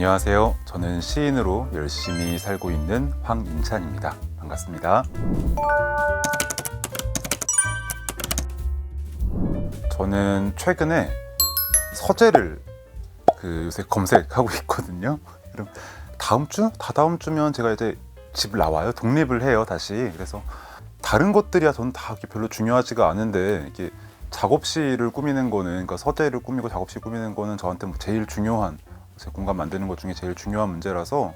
안녕하세요. 저는 시인으로 열심히 살고 있는 황인찬입니다. 반갑습니다. 저는 최근에 서재를 그 요새 검색하고 있거든요. 그럼 다음 주, 다다음 주면 제가 이제 집 나와요. 독립을 해요, 다시. 그래서 다른 것들이야 저는 다 별로 중요하지가 않은데 이게 작업실을 꾸미는 거는 그러니까 서재를 꾸미고 작업실 꾸미는 거는 저한테 뭐 제일 중요한 제 공간 만드는 것 중에 제일 중요한 문제라서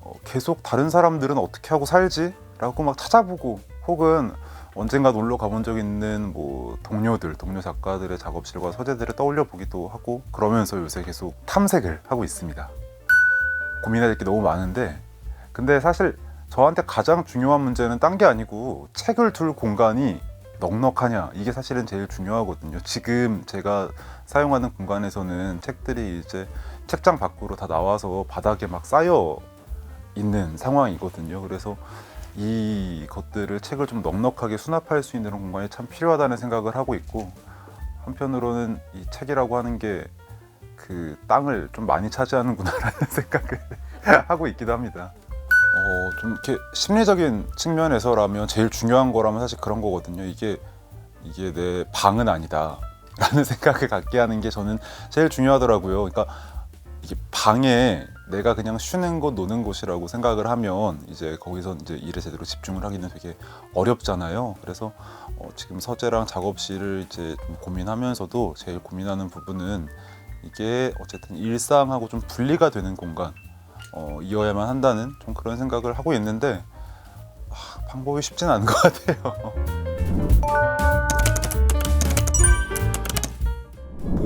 어, 계속 다른 사람들은 어떻게 하고 살지? 라고 막 찾아보고 혹은 언젠가 놀러 가본 적 있는 뭐 동료들, 동료 작가들의 작업실과 서재들을 떠올려 보기도 하고 그러면서 요새 계속 탐색을 하고 있습니다. 고민해야 될 게 너무 많은데 근데 사실 저한테 가장 중요한 문제는 딴 게 아니고 책을 둘 공간이 넉넉하냐 이게 사실은 제일 중요하거든요. 지금 제가 사용하는 공간에서는 책들이 이제 책장 밖으로 다 나와서 바닥에 막 쌓여 있는 상황이거든요. 그래서 이 것들을 책을 좀 넉넉하게 수납할 수 있는 공간이 참 필요하다는 생각을 하고 있고 한편으로는 이 책이라고 하는 게 그 땅을 좀 많이 차지하는구나라는 생각을 하고 있기도 합니다. 어, 좀 이렇게 심리적인 측면에서라면 제일 중요한 거라면 사실 그런 거거든요. 이게 이게 내 방은 아니다라는 생각을 갖게 하는 게 저는 제일 중요하더라고요. 그러니까 방에 내가 그냥 쉬는 곳, 노는 곳이라고 생각을 하면 이제 거기서 이제 일에 제대로 집중을 하기는 되게 어렵잖아요. 그래서 어, 지금 서재랑 작업실을 이제 좀 고민하면서도 제일 고민하는 부분은 이게 어쨌든 일상하고 좀 분리가 되는 공간 어, 이어야만 한다는 좀 그런 생각을 하고 있는데 아, 방법이 쉽진 않은 것 같아요.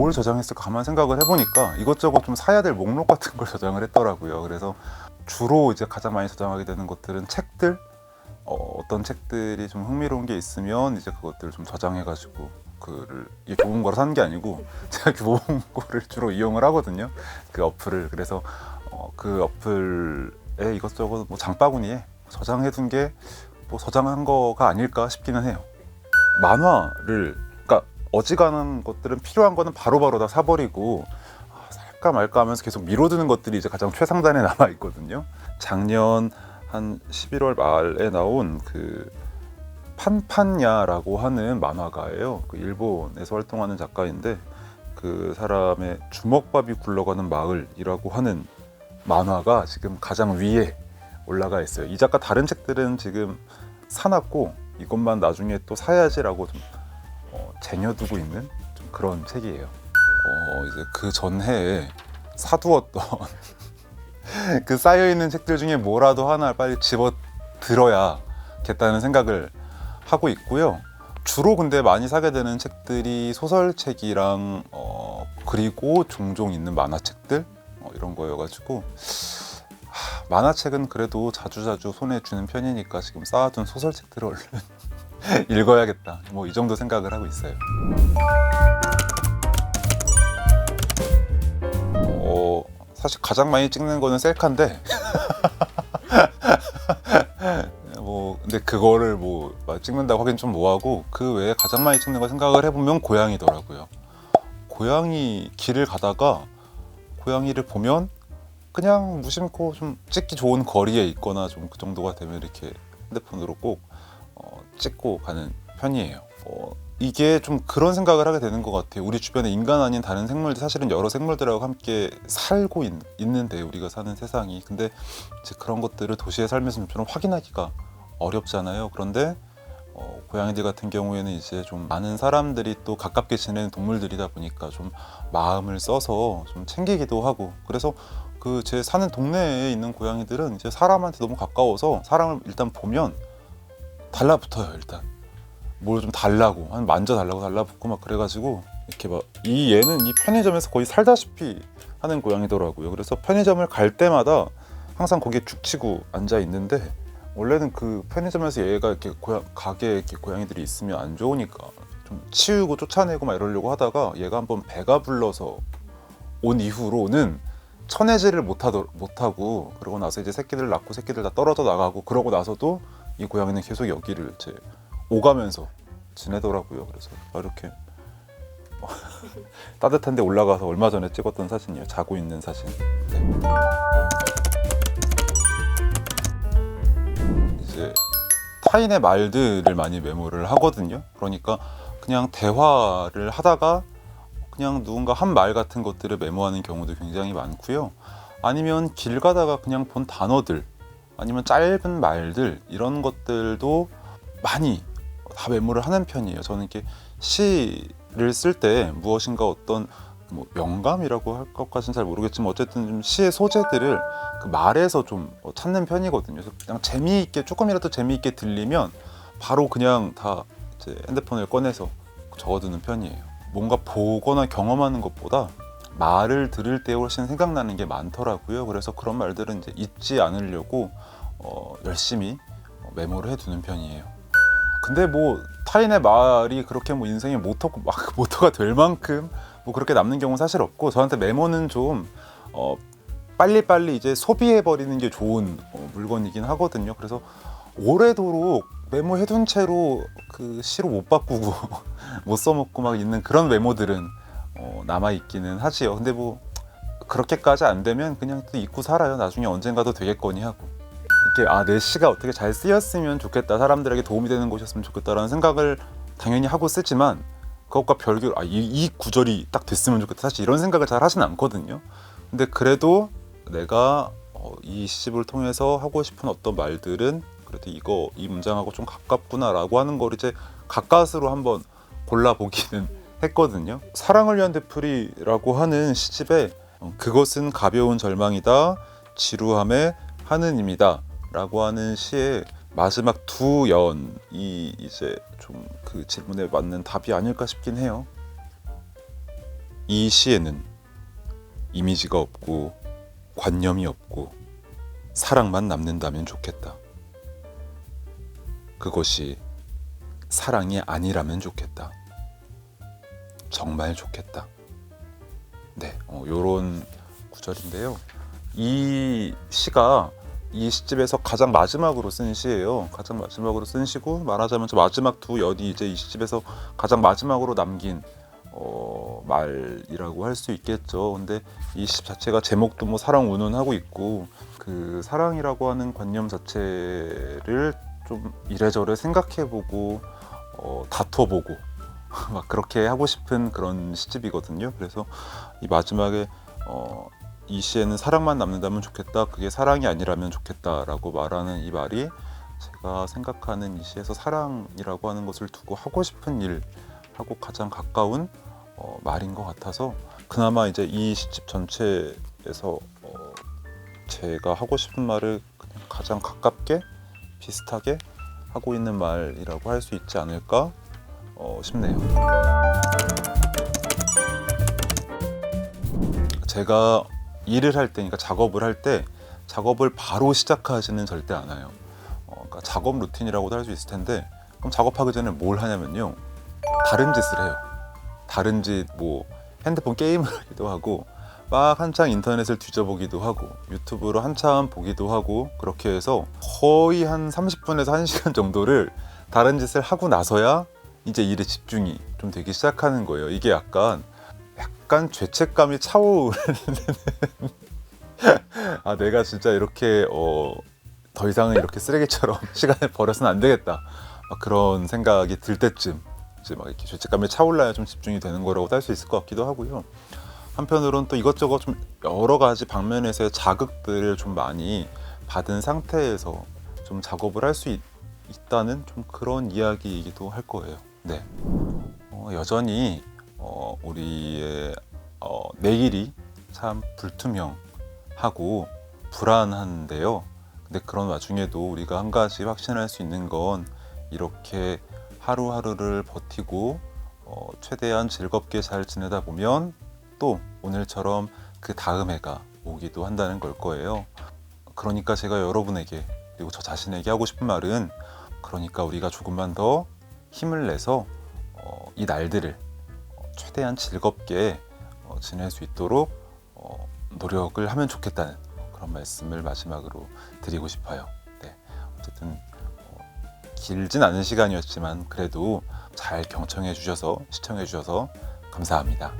뭘 저장했을까 가만 생각을 해보니까 이것저것 좀 사야 될 목록 같은 걸 저장을 했더라고요. 그래서 주로 이제 가장 많이 저장하게 되는 것들은 책들 어, 떤 책들이 좀 흥미로운 게 있으면 이제 그것들을 좀 저장해가지고 그를 이게 교보문고로 사는 게 아니고 제가 교보문고를 주로 이용을 하거든요. 그 어플을 그래서 어, 그 어플에 이것저것 뭐 장바구니에 저장해둔 게 뭐 저장한 거가 아닐까 싶기는 해요. 만화를 어지간한 것들은 필요한 거는 바로바로 다 사버리고 아, 살까 말까 하면서 계속 미뤄두는 것들이 이제 가장 최상단에 남아 있거든요. 작년 한 11월 말에 나온 그 판판야라고 하는 만화가예요. 그 일본에서 활동하는 작가인데 그 사람의 주먹밥이 굴러가는 마을이라고 하는 만화가 지금 가장 위에 올라가 있어요. 이 작가 다른 책들은 지금 사놨고 이것만 나중에 또 사야지라고 좀 어, 쟁여두고 있는 좀 그런 책이에요. 어, 이제 그 전해에 사두었던 그 쌓여 있는 책들 중에 뭐라도 하나 빨리 집어 들어야겠다는 생각을 하고 있고요. 주로 근데 많이 사게 되는 책들이 소설책이랑 어, 그리고 종종 있는 만화책들 어, 이런 거여가지고 하, 만화책은 그래도 자주자주 손에 쥐는 편이니까 지금 쌓아둔 소설책들을 얼른 읽어야겠다. 뭐 이 정도 생각을 하고 있어요. 어, 사실 가장 많이 찍는 거는 셀카인데 뭐 근데 그거를 뭐 찍는다고 하긴 좀 뭐하고 그 외에 가장 많이 찍는 거 생각을 해보면 고양이더라고요. 고양이 길을 가다가 고양이를 보면 그냥 무심코 좀 찍기 좋은 거리에 있거나 좀 그 정도가 되면 이렇게 핸드폰으로 꼭 어, 찍고 가는 편이에요. 어, 이게 좀 그런 생각을 하게 되는 것 같아요. 우리 주변에 인간 아닌 다른 생물들 사실은 여러 생물들하고 함께 살고 있, 있는데 우리가 사는 세상이 근데 이제 그런 것들을 도시에 살면서 좀처럼 확인하기가 어렵잖아요. 그런데 어, 고양이들 같은 경우에는 이제 좀 많은 사람들이 또 가깝게 지내는 동물들이다 보니까 좀 마음을 써서 좀 챙기기도 하고 그래서 그 제 사는 동네에 있는 고양이들은 이제 사람한테 너무 가까워서 사람을 일단 보면 달라붙어요 일단. 뭘 좀 달라고. 한 만져 달라고 달라붙고 막 그래가지고 이렇게 막 이 얘는 이 편의점에서 거의 살다시피 하는 고양이더라고요. 그래서 편의점을 갈 때마다 항상 거기에 죽치고 앉아 있는데 원래는 그 편의점에서 얘가 이렇게 고양, 가게에 이렇게 고양이들이 있으면 안 좋으니까 좀 치우고 쫓아내고 막 이러려고 하다가 얘가 한번 배가 불러서 온 이후로는 천해지를 못하더, 못하고 그러고 나서 이제 새끼들 낳고 새끼들 다 떨어져 나가고 그러고 나서도 이 고양이는 계속 여기를 이제 오가면서 지내더라고요. 그래서 이렇게 따뜻한데 올라가서 얼마 전에 찍었던 사진이에요. 자고 있는 사진. 네. 이제 타인의 말들을 많이 메모를 하거든요. 그러니까 그냥 대화를 하다가 그냥 누군가 한 말 같은 것들을 메모하는 경우도 굉장히 많고요. 아니면 길 가다가 그냥 본 단어들 아니면 짧은 말들 이런 것들도 많이 다 메모를 하는 편이에요. 저는 이렇게 시를 쓸 때 무엇인가 어떤 뭐 영감이라고 할 것까지는 잘 모르겠지만 어쨌든 좀 시의 소재들을 그 말에서 좀 찾는 편이거든요. 그래서 그냥 재미있게 조금이라도 재미있게 들리면 바로 그냥 다 이제 핸드폰을 꺼내서 적어두는 편이에요. 뭔가 보거나 경험하는 것보다 말을 들을 때 훨씬 생각나는 게 많더라고요. 그래서 그런 말들은 이제 잊지 않으려고 어, 열심히 메모를 해두는 편이에요. 근데 뭐 타인의 말이 그렇게 뭐 인생의 모토 막 모토가 될 만큼 뭐 그렇게 남는 경우는 사실 없고 저한테 메모는 좀 어, 빨리빨리 이제 소비해 버리는 게 좋은 어, 물건이긴 하거든요. 그래서 오래도록 메모해둔 채로 그 시로 못 바꾸고 못 써먹고 막 있는 그런 메모들은 어, 남아 있기는 하지요. 근데 뭐 그렇게까지 안 되면 그냥 또 잊고 살아요. 나중에 언젠가도 되겠거니 하고. 이렇게 아 내 시가 어떻게 잘 쓰였으면 좋겠다 사람들에게 도움이 되는 곳이었으면 좋겠다라는 생각을 당연히 하고 쓰지만 그것과 별개로 아, 이, 이 구절이 딱 됐으면 좋겠다 사실 이런 생각을 잘 하진 않거든요 근데 그래도 내가 어, 이 시집을 통해서 하고 싶은 어떤 말들은 그래도 이거 이 문장하고 좀 가깝구나라고 하는 걸 이제 가까스로 한번 골라 보기는 했거든요 사랑을 위한 되풀이라고 하는 시집에 어, 그것은 가벼운 절망이다 지루함의 하느님이다 라고 하는 시의 마지막 두 연이 이제 좀 그 질문에 맞는 답이 아닐까 싶긴 해요. 이 시에는 이미지가 없고 관념이 없고 사랑만 남는다면 좋겠다. 그것이 사랑이 아니라면 좋겠다. 정말 좋겠다. 네, 어, 요런 구절인데요. 이 시가 이 시집에서 가장 마지막으로 쓴 시예요. 가장 마지막으로 쓴 시고 말하자면 저 마지막 두 연이 이제 이 시집에서 가장 마지막으로 남긴 어, 말이라고 할 수 있겠죠. 근데 이 시 자체가 제목도 뭐 사랑 운운하고 있고 그 사랑이라고 하는 관념 자체를 좀 이래저래 생각해보고 어, 다퉈보고 막 그렇게 하고 싶은 그런 시집이거든요. 그래서 이 마지막에 어, 이 시에는 사랑만 남는다면 좋겠다. 그게 사랑이 아니라면 좋겠다라고 말하는 이 말이 제가 생각하는 이 시에서 사랑이라고 하는 것을 두고 하고 싶은 일하고 가장 가까운 어, 말인 것 같아서 그나마 이제 이 시집 전체에서 어, 제가 하고 싶은 말을 가장 가깝게 비슷하게 하고 있는 말이라고 할 수 있지 않을까 어, 싶네요. 제가 일을 할 때, 그러니까 작업을 할 때 작업을 바로 시작하지는 절대 않아요. 어, 그러니까 작업 루틴이라고도 할 수 있을 텐데 그럼 작업하기 전에 뭘 하냐면요. 다른 짓을 해요. 다른 짓, 뭐 핸드폰 게임을 하기도 하고 막 한창 인터넷을 뒤져보기도 하고 유튜브로 한참 보기도 하고 그렇게 해서 거의 한 30분에서 1시간 정도를 다른 짓을 하고 나서야 이제 일에 집중이 좀 되기 시작하는 거예요. 이게 약간 약간 죄책감이 차오르는 아 내가 진짜 이렇게 어, 더 이상은 이렇게 쓰레기처럼 시간을 버려서는 안 되겠다. 막 그런 생각이 들 때쯤 이제 막 이렇게 죄책감이 차올라야 좀 집중이 되는 거라고 할 수 있을 것 같기도 하고요. 한편으로는 또 이것저것 좀 여러 가지 방면에서의 자극들을 좀 많이 받은 상태에서 좀 작업을 할 수 있다는 좀 그런 이야기이기도 할 거예요 네 어, 여전히 어, 우리의 어, 내일이 참 불투명하고 불안한데요. 근데 그런 와중에도 우리가 한 가지 확신할 수 있는 건 이렇게 하루하루를 버티고 어, 최대한 즐겁게 잘 지내다 보면 또 오늘처럼 그 다음 해가 오기도 한다는 걸 거예요. 그러니까 제가 여러분에게 그리고 저 자신에게 하고 싶은 말은 그러니까 우리가 조금만 더 힘을 내서 어, 이 날들을 최대한 즐겁게 어, 지낼 수 있도록 어, 노력을 하면 좋겠다는 그런 말씀을 마지막으로 드리고 싶어요. 네, 어쨌든 어, 길진 않은 시간이었지만 그래도 잘 경청해 주셔서 시청해 주셔서 감사합니다.